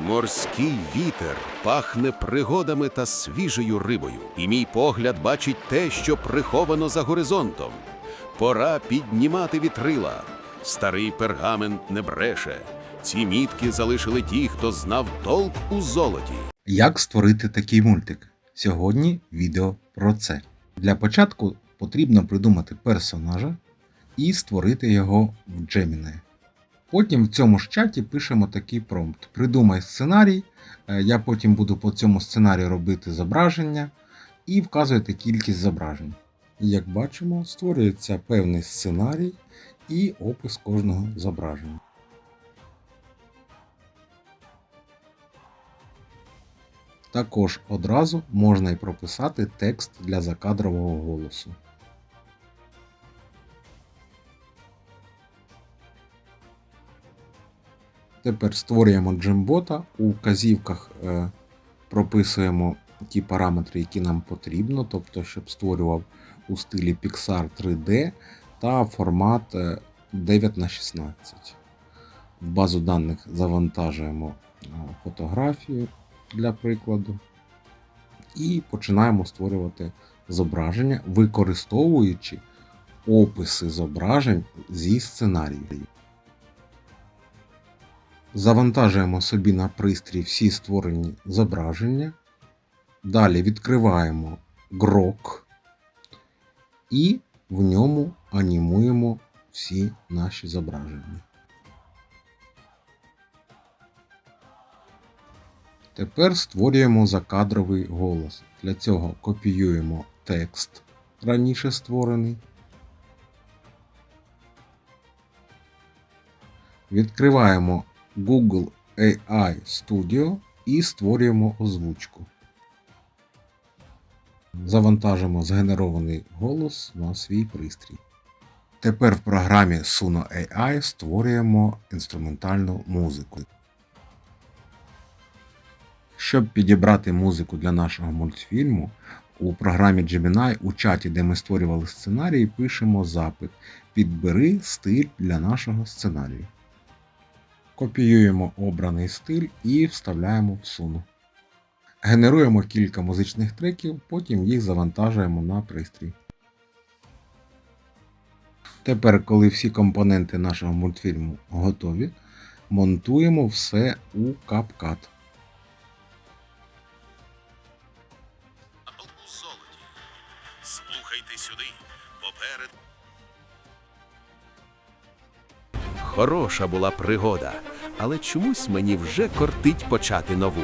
Морський вітер пахне пригодами та свіжою рибою, і мій погляд бачить те, що приховано за горизонтом. Пора піднімати вітрила. Старий пергамент не бреше. Ці мітки залишили ті, хто знав толк у золоті. Як створити такий мультик? Сьогодні відео про це. Для початку потрібно придумати персонажа і створити його в Gemini. Потім в цьому ж чаті пишемо такий промпт. Придумай сценарій, е, я потім буду по цьому сценарію робити зображення і вказуєте кількість зображень. І як бачимо, створюється певний сценарій і опис кожного зображення. Також одразу можна і прописати текст для закадрового голосу. Тепер створюємо джембота. У вказівках е, прописуємо ті параметри, які нам потрібно, тобто, щоб створював у стилі Pixar 3D та формат е, 9х16. В базу даних завантажуємо е, фотографію для прикладу. І починаємо створювати зображення, використовуючи описи зображень зі сценарію. Завантажуємо собі на пристрій всі створені зображення. Далі відкриваємо Grok і в ньому анімуємо всі наші зображення. Тепер створюємо закадровий голос. Для цього копіюємо текст раніше створений. Відкриваємо Google AI Studio і створюємо озвучку. Завантажимо згенерований голос на свій пристрій. Тепер в програмі Suno AI створюємо інструментальну музику. Щоб підібрати музику для нашого мультфільму, у програмі Gemini у чаті, де ми створювали сценарій, пишемо запит Підбери стиль для нашого сценарію. Копіюємо обраний стиль і вставляємо в суну. Генеруємо кілька музичних треків, потім їх завантажуємо на пристрій. Тепер, коли всі компоненти нашого мультфільму готові, монтуємо все у CapCut. Слухайте сюди. Поперед. Хороша була пригода, але чомусь мені вже кортить почати нову.